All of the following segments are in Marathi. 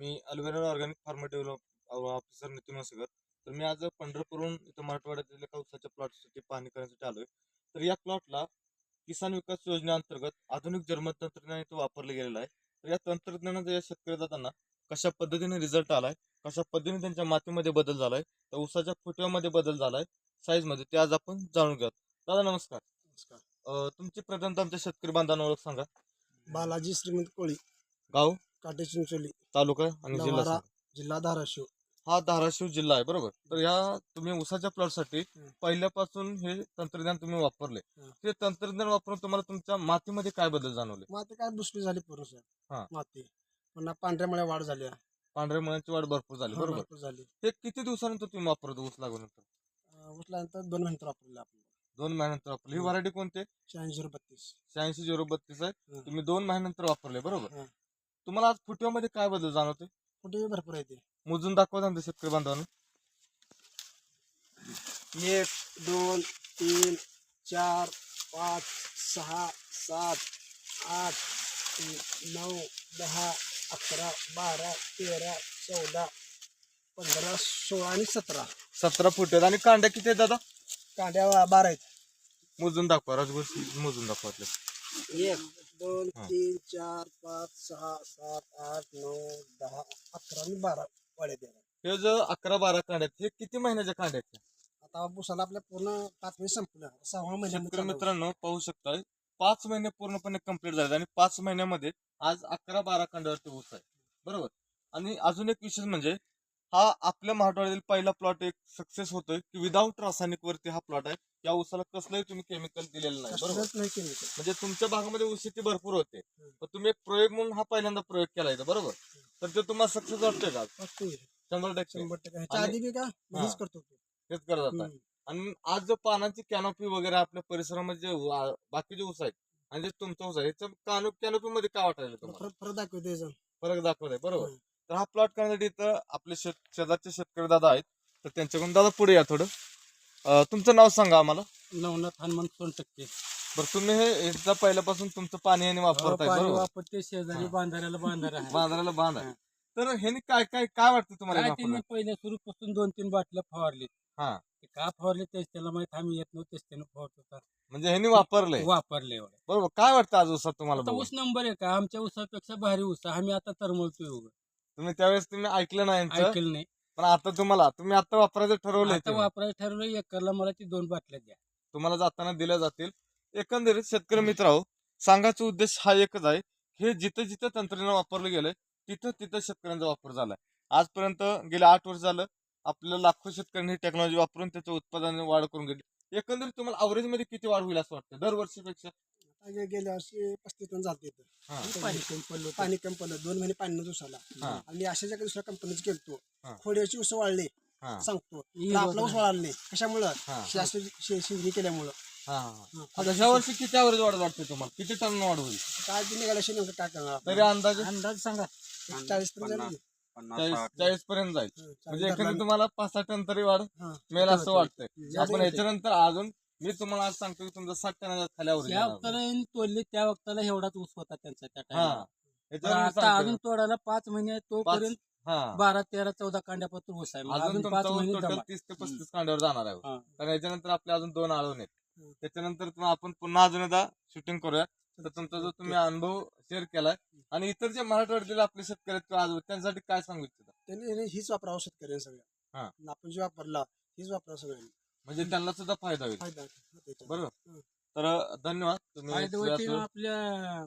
मी Alvera organic farmer develop officer Nitin Vasgar. तर मी आज पंढरपूरहून इथं मराठवाड्यातील एका उसाच्या प्लॉटसाठी पाहणी करण्यासाठी आलोय. तर या प्लॉटला किसान विकास योजनेअंतर्गत आधुनिक जर्मन तंत्रज्ञान इथं वापरलं गेलेलं आहे. तर या तंत्रज्ञानाचा या शेतकरी दादांना कशा पद्धतीने रिझल्ट आलाय कशा पद्धतीने त्यांच्या मातीमध्ये बदल झालाय तर उसाच्या फुटव्यामध्ये बदल झालाय साईजमध्ये ते आज आपण जाणून घेऊयात. दादा नमस्कार. नमस्कार. तुमची प्रथमतः आमच्या शेतकरी बांधवांना ओळख सांगा. बालाजी श्रीमंत कोळी. गाव? काटे चिंचोली तालुका आणि जिल्हा. सांगा. जिल्हा धाराशिव हा धाराशिव जिल्हा आहे बरोबर तर या तुम्ही उसाच्या प्लॉटसाठी हं. पहिल्यापासून हे तंत्रज्ञान तुम्ही वापरले हं. ते तंत्रज्ञान वापरून तुम्हाला तुमच्या मातीमध्ये काय बदल जाणवले माती काय दुसरी झाली पूर्ण हा. सर माती पुन्हा पांढऱ्या मुळे वाढ झाली हा, पांढऱ्या मुळ्यांची वाढ भरपूर झाली बरोबर भरपूर झाली ते किती दिवसानंतर तुम्ही वापरत ऊस लागल्यानंतर अं, उचल्यानंतर दोन महिन्यात वापरले आपण दोन महिन्यानंतर वापरली ही हं. व्हरायटी कोणते शहाऐंशी बत्तीस शहाऐंशी झिरो बत्तीस आहे हं. तुम्ही दोन महिन्यानंतर वापरले बरोबर हं. तुम्हाला आज फुटव्यामध्ये काय बदल जाणवते कुठेही भरपूर आहे ते. मोजून दाखवा ना शेतकरी बांधवांना. एक दोन तीन चार पाच सहा सात आठ नऊ दहा अकरा बारा तेरा चौदा पंधरा सोळा आणि सतरा. सतरा फुट आहेत. आणि कांड्या किती आहेत दादा? कांड्या बारा आहेत. मोजून दाखवा राजगोष्ठी मोजून दाखवा आपल्या. एक दोन. तीन चार पाच सहा सात आठ नऊ दहा अकरा आणि बारा वाड्या द्या हे जो अकरा बारा कांड्या आहेत हे किती महिन्याच्या कांड्या आहेत आता बुसाला आपल्या पूर्ण पाच महिने संपलं सहा शेतकरी महिन्यामध्ये मित्रांनो पाहू शकताय पाच महिने पूर्णपणे कंप्लीट झाले आणि पाच महिन्यामध्ये आज अकरा बारा कांड्यावरती ऊस आहे. बरोबर? आणि अजून एक विशेष म्हणजे हा आपल्या मराठवाड्यातील पहिला प्लॉट एक सक्सेस होतोय की विदाऊट रासायनिक वरती हा प्लॉट आहे. या ऊसाला कसलंही तुम्ही केमिकल दिलेलं नाही बरोबर? कसलंच नाही केलं म्हणजे तुमच्या भागामध्ये ऊस शेती भरपूर होते. पण तुम्ही एक प्रयोग म्हणून हा पहिल्यांदा प्रयोग केला इथं बरोबर? तर ते तुम्हाला सक्सेस वाटतोय का? फक्त. शंभर टक्के. शंभर टक्के. ह्याच्या आणि- आधी बी का. हेच करतो. तो. हेच करत जातात हम्म. आणि आज जो पानाची कॅनोपी वगैरे आपल्या परिसरामध्ये जे वा- बाकीचे ऊस आहेत आणि जे तुमचा ऊस आहे कानो कॅनोपी मध्ये काय वाटायला तुम्हाला? फरक फरक दाखवतो. फरक दाखवत आहे बरोबर? हम्म. तर हा प्लॉट करण्यासाठी इथं आपले शेत शेजारचे शेतकरी दादा आहेत तर त्यांच्याकडून दादा पुढे या थोडं अं, तुमचं नाव सांगा आम्हाला नवनाथ हनुमान सोनटक्के बरं तुम्ही हे एकदा पहिल्यापासून तुमचं पाणी आणि वापरताय पाणी बरोबर वापरते शेजारी हा. बांधाऱ्याला बांधारा आहे बांधायला बांध आहे हा. तर ह्यानी काय काय काय वाटतं तुम्हाला काय हे त्यांनी वापरल्यावर? पहिल्या सुरूपासून दोन तीन बाटल्या फवारली हा. ते का फवारले तेच त्याला माहीत आम्ही येत नव्हतो तेच त्यानं फवारत होता म्हणजे ह्यांनी वापरलंय वापरले एवढे बरोबर काय वाटतं आज ऊसात तुम्हाला आता बघून? ऊस नंबर आहे का आमच्या ऊसापेक्षा भारी ऊस आहे. आम्ही आता तरमळतोय उगं. तुम्ही त्यावेळेस तुम्ही ऐकलं नाही यांचं? ऐकलं नाही. पण आता तुम्हाला तुम्ही आता वापरायचं ठरवलंय आता. वापरायचं ठरवलं एकरला मला ती दोन बाटल्या द्या. तुम्हाला जाताना दिल्या जातील. एकंदरीत शेतकरी मित्र हो सांगायचा उद्देश हा एकच आहे हे जिथं जिथं तंत्रज्ञान वापरलं गेलंय तिथं तिथं शेतकऱ्यांचा वापर झालाय. आजपर्यंत गेल्या आठ वर्ष झालं आपल्या लाखो शेतकऱ्यांनी टेक्नॉलॉजी वापरून त्याचं उत्पादन वाढ करून घेतली. एकंदरीत तुम्हाला अवरेजमध्ये किती वाढ होईल असं वाटतं दरवर्षीपेक्षा आता गेल्या वर्षी पस्तीस टन इथं. हा. पाणी कमी पडलं. पाणी कमी पडलं दोन महिने पाणी नव्हतं उसाला हा. आणि अशाच एका दुसऱ्या कंपनीच गेलतो हा. खोड्याची ऊस वाढले हा सांगतो तर आपला ऊस वाढला नाही कशामुळं हा. शास्त्र शे- शेती केल्यामुळं हा हा हा. आता ह्या वर्षी किती अवरेज वाढ वाटते तुम्हाला किती टन वाढ होईल काय ते निघाल्या नेमकं काय करणार आपण? तरी अंदाजे अंदाज सांगा एक चाळीस पर्यंत जाईल? चाळीस चाळीस पर्यंत जाईल हं, चाळीस म्हणजे धरला एकंदरीत तुम्हाला पाच सहा टन तरी वाढ हा. मिळेल असं वाटतंय आपण. याच्यानंतर अजून मी तुम्हाला आज सांगतो की तुमचा साठ टनाच्या खाली average त्या येणार. वक्ताला तोडले त्या वक्ताला एवढाच ऊस होता त्यांचा त्या हा. टाइमला याच्यावर मी आता. अजून तोडायला पाोच महिने आहे, तोपर्यंत हा. बारा तेरा चौदा कांड्यापासून ऊस आहे. मग अजून अजून तुमचा पाच महिने टोटल जमा. तीस ते पस्तीस कांड्यावर जाणार आहे हा. तर याच्यानंतर आपले अजून दोन आळून आहेत. हं. त्याच्यानंतर आपण पुन्हा अजून एकदा शूटिंग करूया. तर तुमचा जो तुम्ही अनुभव शेअर केलाय आणि इतर जे मराठवाड्यातील आपले शेतकरी आहेत किंवा आजोबा त्यांच्यासाठी काय सांगू इच्छिता? त्यांनी हीच वापरावं शेतकऱ्यांनी सगळ्या हा. आपण जे वापरला हीच वापरावं सगळ्यांनी. म्हणजे त्यांना सुद्धा फायदा होईल. फायदा. बरोबर. हं. तर धन्यवाद. तुम्ही आपल्या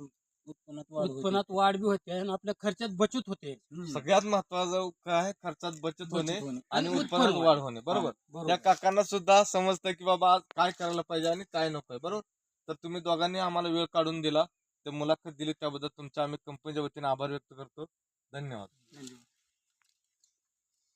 उत्पन्नात वाढ होते. उत्पन्नात वाढ बी होते आणि आपल्या खर्चात बचत होते. सगळ्यात महत्वाचं काय आहे? खर्चात बचत होणे बचत होणे. आणि उत्पन्नात उत्पन्न वाढ होणे. बरोबर. बरोबर. त्या काकांना सुद्धा समजतं की बाबा आज काय करायला पाहिजे आणि काय नकोय बरोबर? तर तुम्ही दोघांनी आम्हाला वेळ काढून दिला. ते मुलाखत दिली. त्याबद्दल तुमच्या आम्ही कंपनीच्या वतीने आभार व्यक्त करतो. धन्यवाद. धन्यवाद.